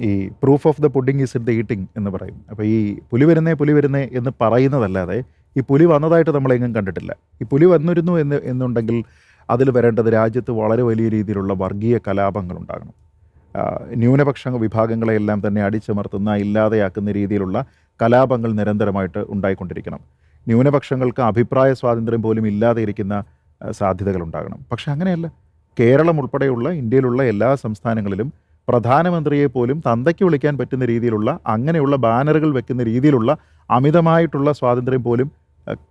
ഈ proof of the pudding is in the eating എന്ന് പറയും. അപ്പോൾ ഈ പുലി വരുന്നേ പുലി വരുന്നേ എന്ന് പറയുന്നതല്ലാതെ ഈ പുലി വന്നതായിട്ട് നമ്മളെങ്ങും കണ്ടിട്ടില്ല. ഈ പുലി വന്നിരുന്നു എന്ന് എന്നുണ്ടെങ്കിൽ അതിൽ വരേണ്ടത് രാജ്യത്ത് വളരെ വലിയ രീതിയിലുള്ള വർഗീയ കലാപങ്ങൾ ഉണ്ടാകണം. ന്യൂനപക്ഷ വിഭാഗങ്ങളെയെല്ലാം തന്നെ അടിച്ചമർത്തുന്ന ഇല്ലാതെയാക്കുന്ന രീതിയിലുള്ള കലാപങ്ങൾ നിരന്തരമായിട്ട് ഉണ്ടായിക്കൊണ്ടിരിക്കണം. ന്യൂനപക്ഷങ്ങൾക്ക് അഭിപ്രായ സ്വാതന്ത്ര്യം പോലും ഇല്ലാതെ ഇരിക്കുന്ന സാധ്യതകളുണ്ടാകണം പക്ഷെ അങ്ങനെയല്ല. കേരളം ഉൾപ്പെടെയുള്ള ഇന്ത്യയിലുള്ള എല്ലാ സംസ്ഥാനങ്ങളിലും പ്രധാനമന്ത്രിയെ പോലും തന്തയ്ക്ക് വിളിക്കാൻ പറ്റുന്ന രീതിയിലുള്ള അങ്ങനെയുള്ള ബാനറുകൾ വെക്കുന്ന രീതിയിലുള്ള അമിതമായിട്ടുള്ള സ്വാതന്ത്ര്യം പോലും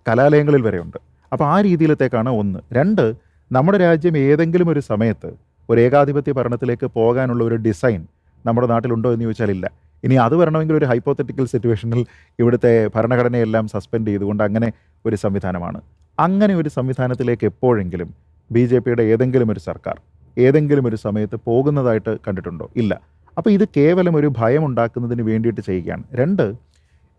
കലാലയങ്ങളിൽ വരെയുണ്ട്. അപ്പോൾ ആ രീതിയിലത്തേക്കാണ് ഒന്ന്. രണ്ട് നമ്മുടെ രാജ്യം ഏതെങ്കിലും ഒരു സമയത്ത് ഒരു ഏകാധിപത്യ ഭരണത്തിലേക്ക് പോകാനുള്ള ഒരു ഡിസൈൻ നമ്മുടെ നാട്ടിലുണ്ടോ എന്ന് ചോദിച്ചാൽ ഇല്ല ഇനി അത് വരണമെങ്കിൽ ഒരു ഹൈപ്പോത്തറ്റിക്കൽ സിറ്റുവേഷനിൽ ഇവിടുത്തെ ഭരണഘടനയെല്ലാം സസ്പെൻഡ് ചെയ്തുകൊണ്ട് അങ്ങനെ ഒരു സംവിധാനമാണ്. അങ്ങനെ ഒരു സംവിധാനത്തിലേക്ക് എപ്പോഴെങ്കിലും ബി ജെ പിയുടെ ഏതെങ്കിലും ഒരു സർക്കാർ ഏതെങ്കിലും ഒരു സമയത്ത് പോകുന്നതായിട്ട് കണ്ടിട്ടുണ്ടോ? ഇല്ല. അപ്പോൾ ഇത് കേവലം ഒരു ഭയം ഉണ്ടാക്കുന്നതിന് വേണ്ടിയിട്ട് ചെയ്യുകയാണ്. രണ്ട്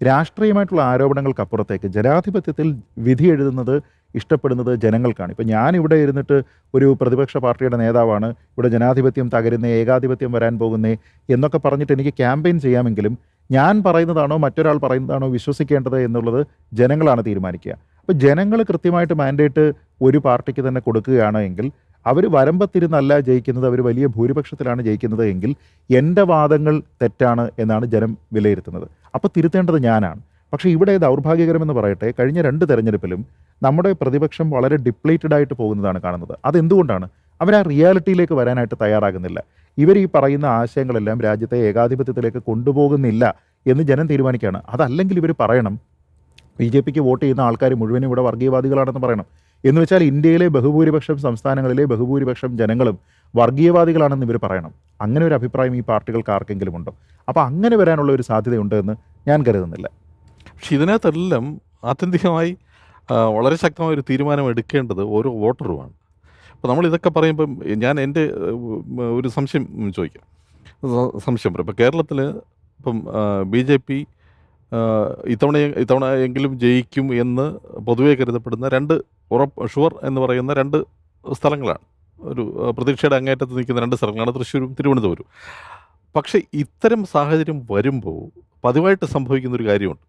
രാഷ്ട്രീയമായിട്ടുള്ള ആരോപണങ്ങൾക്കപ്പുറത്തേക്ക് ജനാധിപത്യത്തിൽ വിധി എഴുതുന്നത് ഇഷ്ടപ്പെടുന്നത് ജനങ്ങൾക്കാണ്. ഇപ്പം ഞാനിവിടെ ഇരുന്നിട്ട് ഒരു പ്രതിപക്ഷ പാർട്ടിയുടെ നേതാവാണ് ഇവിടെ ജനാധിപത്യം തകരുന്നേ ഏകാധിപത്യം വരാൻ പോകുന്നേ എന്നൊക്കെ പറഞ്ഞിട്ട് എനിക്ക് ക്യാമ്പയിൻ ചെയ്യാമെങ്കിലും ഞാൻ പറയുന്നതാണോ മറ്റൊരാൾ പറയുന്നതാണോ വിശ്വസിക്കേണ്ടത് എന്നുള്ളത് ജനങ്ങളാണ് തീരുമാനിക്കുക. അപ്പോൾ ജനങ്ങൾ കൃത്യമായിട്ട് മാൻഡേറ്റ് ഒരു പാർട്ടിക്ക് തന്നെ കൊടുക്കുകയാണ് എങ്കിൽ അവർ വരമ്പത്തിരുന്നല്ല ജയിക്കുന്നത് അവർ വലിയ ഭൂരിപക്ഷത്തിലാണ് ജയിക്കുന്നത് എങ്കിൽ എന്റെ വാദങ്ങൾ തെറ്റാണ് എന്നാണ് ജനം വിലയിരുത്തുന്നത്. അപ്പോൾ തിരുത്തേണ്ടത് ഞാനാണ്. പക്ഷേ ഇവിടെ ദൗർഭാഗ്യകരമെന്ന് പറയട്ടെ കഴിഞ്ഞ രണ്ട് തെരഞ്ഞെടുപ്പിലും നമ്മുടെ പ്രതിപക്ഷം വളരെ ഡിപ്ലേറ്റഡ് ആയിട്ട് പോകുന്നതാണ് കാണുന്നത്. അതെന്തുകൊണ്ടാണ്? അവർ ആ റിയാലിറ്റിയിലേക്ക് വരാനായിട്ട് തയ്യാറാകുന്നില്ല. ഇവർ ഈ പറയുന്ന ആശയങ്ങളെല്ലാം രാജ്യത്തെ ഏകാധിപത്യത്തിലേക്ക് കൊണ്ടുപോകുന്നില്ല എന്ന് ജനം തീരുമാനിക്കുകയാണ്. അതല്ലെങ്കിൽ ഇവർ പറയണം ബി ജെ പിക്ക് വോട്ട് ചെയ്യുന്ന ആൾക്കാർ മുഴുവനും ഇവിടെ വർഗീയവാദികളാണെന്ന് പറയണം. എന്ന് വെച്ചാൽ ഇന്ത്യയിലെ ബഹുഭൂരിപക്ഷം സംസ്ഥാനങ്ങളിലെ ബഹുഭൂരിപക്ഷം ജനങ്ങളും വർഗീയവാദികളാണെന്ന് ഇവർ പറയണം. അങ്ങനെ ഒരു അഭിപ്രായം ഈ പാർട്ടികൾക്ക് ആർക്കെങ്കിലും ഉണ്ടോ? അപ്പോൾ അങ്ങനെ വരാനുള്ള ഒരു സാധ്യതയുണ്ട് എന്ന് ഞാൻ കരുതുന്നില്ല. പക്ഷെ ഇതിനകത്തെല്ലാം ആത്യന്തികമായി വളരെ ശക്തമായ ഒരു തീരുമാനം എടുക്കേണ്ടത് ഓരോ വോട്ടറുമാണ്. അപ്പോൾ നമ്മൾ ഇതൊക്കെ പറയുമ്പം ഞാൻ എന്റെ ഒരു സംശയം ചോദിക്കാം. സംശയം പറയും ഇപ്പോൾ കേരളത്തിൽ ഇപ്പം ബി ജെ പി ഇത്തവണ ഇത്തവണ എങ്കിലും ജയിക്കും എന്ന് പൊതുവേ കരുതപ്പെടുന്ന രണ്ട് ഉറപ്പ് ഷുവർ എന്ന് പറയുന്ന രണ്ട് സ്ഥലങ്ങളാണ്. ഒരു പ്രതീക്ഷയുടെ അങ്ങേറ്റത്ത് നിൽക്കുന്ന രണ്ട് സ്ഥലങ്ങളാണ് തൃശ്ശൂരും തിരുവനന്തപുരവും പക്ഷേ ഇത്തരം സാഹചര്യം വരുമ്പോൾ പതിവായിട്ട് സംഭവിക്കുന്ന ഒരു കാര്യമുണ്ട്.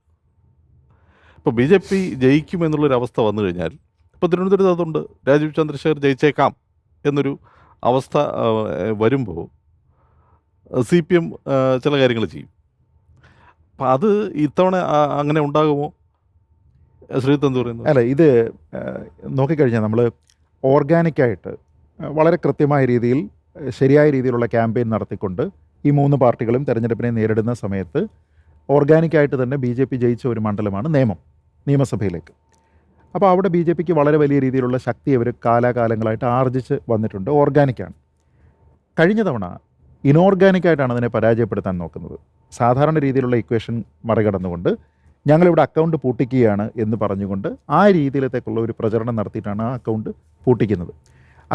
ഇപ്പോൾ ബി ജെ പി ജയിക്കുമെന്നുള്ളൊരവസ്ഥ വന്നു കഴിഞ്ഞാൽ ഇപ്പോൾ തിരുവനന്തപുരത്ത് അതുണ്ട്. രാജീവ് ചന്ദ്രശേഖർ ജയിച്ചേക്കാം എന്നൊരു അവസ്ഥ വരുമ്പോൾ സി പി എം ചില കാര്യങ്ങൾ ചെയ്യും. അപ്പം അത് ഇത്തവണ അങ്ങനെ ഉണ്ടാകുമോ? ശ്രീത്ത് എന്ത് പറയുന്നു? അല്ല ഇത് നോക്കിക്കഴിഞ്ഞാൽ നമ്മൾ ഓർഗാനിക്കായിട്ട് വളരെ കൃത്യമായ രീതിയിൽ ശരിയായ രീതിയിലുള്ള ക്യാമ്പയിൻ നടത്തിക്കൊണ്ട് ഈ മൂന്ന് പാർട്ടികളും തെരഞ്ഞെടുപ്പിനെ നേരിടുന്ന സമയത്ത് ഓർഗാനിക്കായിട്ട് തന്നെ ബി ജെ പി ജയിച്ച ഒരു മണ്ഡലമാണ് നിയമം നിയമസഭയിലേക്ക്. അപ്പോൾ അവിടെ ബി ജെ പിക്ക് വളരെ വലിയ രീതിയിലുള്ള ശക്തി അവർ കാലാകാലങ്ങളായിട്ട് ആർജിച്ച് വന്നിട്ടുണ്ട് ഓർഗാനിക്കാണ്. കഴിഞ്ഞ തവണ ഇനോർഗാനിക്കായിട്ടാണ് അതിനെ പരാജയപ്പെടുത്താൻ നോക്കുന്നത്. സാധാരണ രീതിയിലുള്ള ഇക്വേഷൻ മറികടന്നുകൊണ്ട് ഞങ്ങളിവിടെ അക്കൗണ്ട് പൂട്ടിക്കുകയാണ് എന്ന് പറഞ്ഞുകൊണ്ട് ആ രീതിയിലത്തേക്കുള്ള ഒരു പ്രചരണം നടത്തിയിട്ടാണ് ആ അക്കൗണ്ട് പൂട്ടിക്കുന്നത്.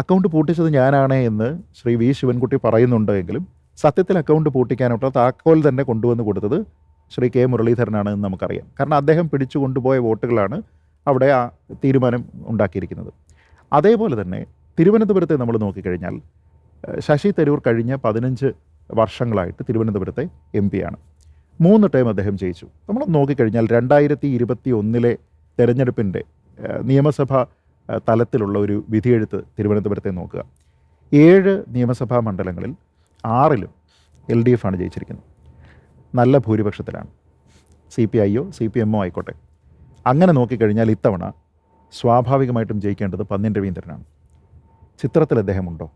അക്കൗണ്ട് പൂട്ടിച്ചത് ഞാനാണ് എന്ന് ശ്രീ വി ശിവൻകുട്ടി പറയുന്നുണ്ടെങ്കിലും സത്യത്തിൽ അക്കൗണ്ട് പൂട്ടിക്കാനുള്ള താക്കോൽ തന്നെ കൊണ്ടുവന്ന് കൊടുത്തത് ശ്രീ കെ മുരളീധരനാണ് എന്ന് നമുക്കറിയാം. കാരണം അദ്ദേഹം പിടിച്ചു കൊണ്ടുപോയ വോട്ടുകളാണ് അവിടെ ആ തീരുമാനം ഉണ്ടാക്കിയിരിക്കുന്നത്. അതേപോലെ തന്നെ തിരുവനന്തപുരത്തെ നമ്മൾ നോക്കിക്കഴിഞ്ഞാൽ ശശി തരൂർ കഴിഞ്ഞ പതിനഞ്ച് വർഷങ്ങളായിട്ട് തിരുവനന്തപുരത്തെ എം പിയാണ് മൂന്ന് ടൈം അദ്ദേഹം ജയിച്ചു. നമ്മൾ നോക്കിക്കഴിഞ്ഞാൽ രണ്ടായിരത്തി ഇരുപത്തി ഒന്നിലെ തെരഞ്ഞെടുപ്പിന്റെ നിയമസഭ തലത്തിലുള്ള ഒരു വിധിയെഴുത്ത് തിരുവനന്തപുരത്തെ നോക്കുക. ഏഴ് നിയമസഭാ മണ്ഡലങ്ങളിൽ ആറിലും എൽ ഡി എഫ് ആണ് ജയിച്ചിരിക്കുന്നത്. നല്ല ഭൂരിപക്ഷത്തിലാണ്. സി പി ഐയോ സി പി എമ്മോ ആയിക്കോട്ടെ. അങ്ങനെ നോക്കിക്കഴിഞ്ഞാൽ ഇത്തവണ സ്വാഭാവികമായിട്ടും ജയിക്കേണ്ടത് പന്നിൻ രവീന്ദ്രനാണ്. ചിത്രത്തിൽ അദ്ദേഹമുണ്ടോ?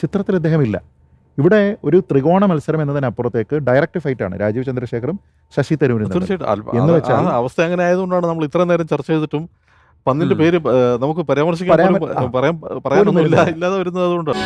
ചിത്രത്തിൽ അദ്ദേഹമില്ല. ഇവിടെ ഒരു ത്രികോണ മത്സരം എന്നതിനപ്പുറത്തേക്ക് ഡയറക്റ്റ് ഫൈറ്റ് ആണ്. രാജീവ് ചന്ദ്രശേഖറും ശശി തരൂരും. തീർച്ചയായിട്ടും. അവസ്ഥ അങ്ങനെ ആയതുകൊണ്ടാണ് നമ്മൾ ഇത്ര നേരം ചർച്ച ചെയ്തിട്ടും പന്നിന്റെ പേര് നമുക്ക് പരാമർശിക്കാൻ പറയാൻ പറയാനൊന്നും. ഇല്ലാതെ വരുന്നത് അതുകൊണ്ടാണ്.